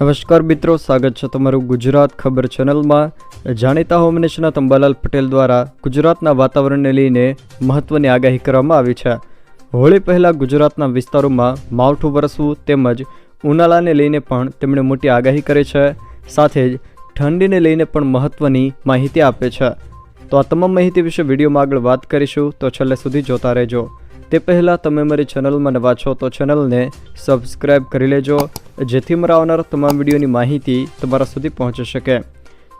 નમસ્કાર મિત્રો, સ્વાગત છે તમારું ગુજરાત ખબર ચેનલમાં. જાણીતા હોમ તંબાલાલ પટેલ દ્વારા ગુજરાતના વાતાવરણને લઈને મહત્વની આગાહી કરવામાં આવી છે. હોળી પહેલાં ગુજરાતના વિસ્તારોમાં માવઠું વરસવું તેમજ ઉનાળાને લઈને પણ તેમણે મોટી આગાહી કરી છે. સાથે જ ઠંડીને લઈને પણ મહત્વની માહિતી આપે છે. તો આ તમામ માહિતી વિશે વિડીયોમાં આગળ વાત કરીશું. તો છેલ્લે સુધી જોતા રહેજો. તે પહેલાં તમે મારી ચેનલમાં નવા છો તો ચેનલને સબસ્ક્રાઈબ કરી લેજો, જેથી મારા આવનાર તમામ વિડીયોની માહિતી તમારા સુધી પહોંચી શકે.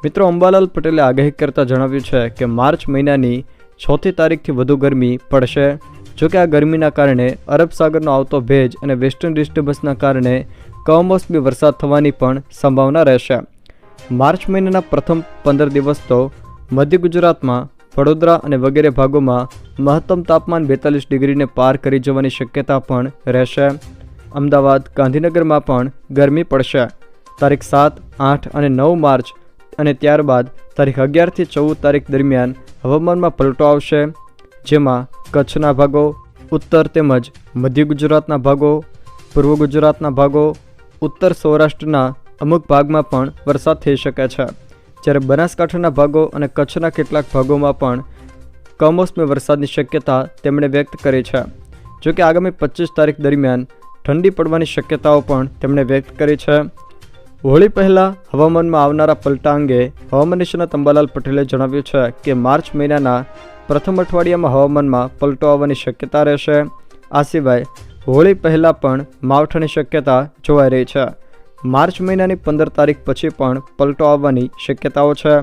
મિત્રો, અંબાલાલ પટેલે આગાહી કરતાં જણાવ્યું છે કે માર્ચ મહિનાની છથી તારીખથી વધુ ગરમી પડશે. જોકે આ ગરમીના કારણે અરબ સાગરનો આવતો ભેજ અને વેસ્ટર્ન ડિસ્ટર્બન્સના કારણે કમોસમી વરસાદ થવાની પણ સંભાવના રહેશે. માર્ચ મહિનાના પ્રથમ પંદર દિવસ તો મધ્ય ગુજરાતમાં વડોદરા અને વગેરે ભાગોમાં મહત્તમ તાપમાન બેતાલીસ ડિગ્રીને પાર કરી જવાની શક્યતા પણ રહેશે. અમદાવાદ, ગાંધીનગરમાં પણ ગરમી પડશે. તારીખ સાત, આઠ અને નવ માર્ચ અને ત્યારબાદ તારીખ અગિયારથી ચૌદ તારીખ દરમિયાન હવામાનમાં પલટો આવશે, જેમાં કચ્છના ભાગો, ઉત્તર તેમજ મધ્ય ગુજરાતના ભાગો, પૂર્વ ગુજરાતના ભાગો, ઉત્તર સૌરાષ્ટ્રના અમુક ભાગમાં પણ વરસાદ થઈ શકે છે. જ્યારે બનાસકાંઠાના ભાગો અને કચ્છના કેટલાક ભાગોમાં પણ કમોસમી વરસાદની શક્યતા તેમણે વ્યક્ત કરી છે. જો કે આગામી પચીસ તારીખ દરમિયાન ઠંડી પડવાની શક્યતાઓ પણ તેમણે વ્યક્ત કરી છે. હોળી પહેલાં હવામાનમાં આવનારા પલટા અંગે હવામાન નિષ્ણાત અંબાલાલ પટેલે જણાવ્યું છે કે માર્ચ મહિનાના પ્રથમ અઠવાડિયામાં હવામાનમાં પલટો આવવાની શક્યતા રહેશે. આ સિવાય હોળી પહેલાં પણ માવઠાની શક્યતા જોવાઈ રહી છે. માર્ચ મહિનાની પંદર તારીખ પછી પણ પલટો આવવાની શક્યતાઓ છે.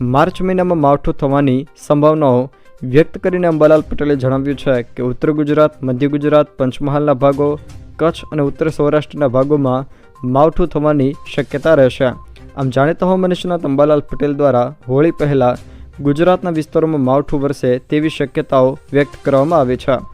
માર્ચ મહિનામાં માવઠું થવાની સંભાવનાઓ વ્યક્ત કરીને અંબાલાલ પટેલે જણાવ્યું છે કે ઉત્તર ગુજરાત, મધ્ય ગુજરાત, પંચમહાલના ભાગો, કચ્છ અને ઉત્તર સૌરાષ્ટ્રના ભાગોમાં માવઠું થવાની શક્યતા રહેશે. આમ જાણીતા હવામાન નિષ્ણાત અંબાલાલ પટેલ દ્વારા હોળી પહેલાં ગુજરાતના વિસ્તારોમાં માવઠું વરસે તેવી શક્યતાઓ વ્યક્ત કરવામાં આવી છે.